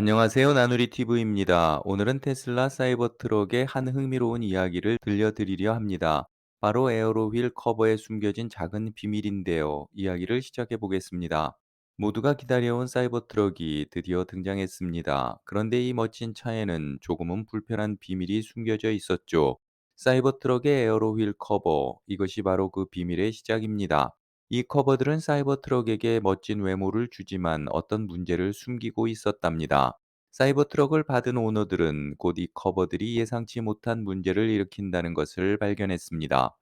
안녕하세요. 나누리 TV입니다. 오늘은 테슬라 사이버트럭의 한 흥미로운 이야기를 들려드리려 합니다. 바로 에어로휠 커버에 숨겨진 작은 비밀인데요. 이야기를 시작해 보겠습니다. 모두가 기다려온 사이버트럭이 드디어 등장했습니다. 그런데 이 멋진 차에는 조금은 불편한 비밀이 숨겨져 있었죠. 사이버트럭의 에어로휠 커버, 이것이 바로 그 비밀의 시작입니다. 이 커버들은 사이버트럭에게 멋진 외모를 주지만 어떤 문제를 숨기고 있었답니다. 사이버트럭을 받은 오너들은 곧 이 커버들이 예상치 못한 문제를 일으킨다는 것을 발견했습니다.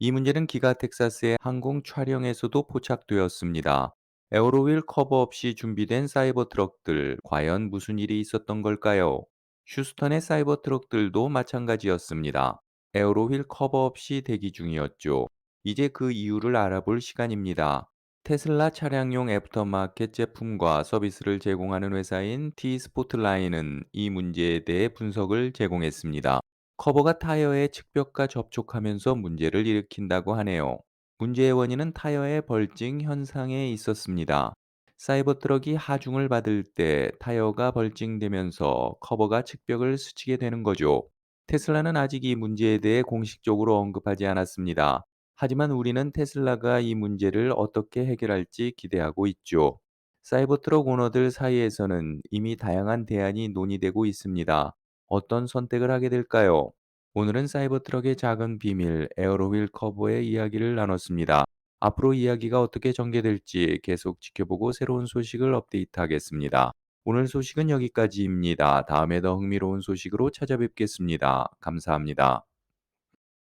이 문제는 기가 텍사스의 항공 촬영에서도 포착되었습니다. 에어로윌 커버 없이 준비된 사이버 트럭들, 과연 무슨 일이 있었던 걸까요? 휴스턴의 사이버 트럭들도 마찬가지였습니다. 에어로휠 커버 없이 대기 중이었죠. 이제 그 이유를 알아볼 시간입니다. 테슬라 차량용 애프터마켓 제품과 서비스를 제공하는 회사인 T-스포트라인은 이 문제에 대해 분석을 제공했습니다. 커버가 타이어의 측벽과 접촉하면서 문제를 일으킨다고 하네요. 문제의 원인은 타이어의 벌징 현상에 있었습니다. 사이버트럭이 하중을 받을 때 타이어가 벌징되면서 커버가 측벽을 스치게 되는 거죠. 테슬라는 아직 이 문제에 대해 공식적으로 언급하지 않았습니다. 하지만 우리는 테슬라가 이 문제를 어떻게 해결할지 기대하고 있죠. 사이버트럭 오너들 사이에서는 이미 다양한 대안이 논의되고 있습니다. 어떤 선택을 하게 될까요? 오늘은 사이버트럭의 작은 비밀, 에어로휠 커버의 이야기를 나눴습니다. 앞으로 이야기가 어떻게 전개될지 계속 지켜보고 새로운 소식을 업데이트하겠습니다. 오늘 소식은 여기까지입니다. 다음에 더 흥미로운 소식으로 찾아뵙겠습니다. 감사합니다.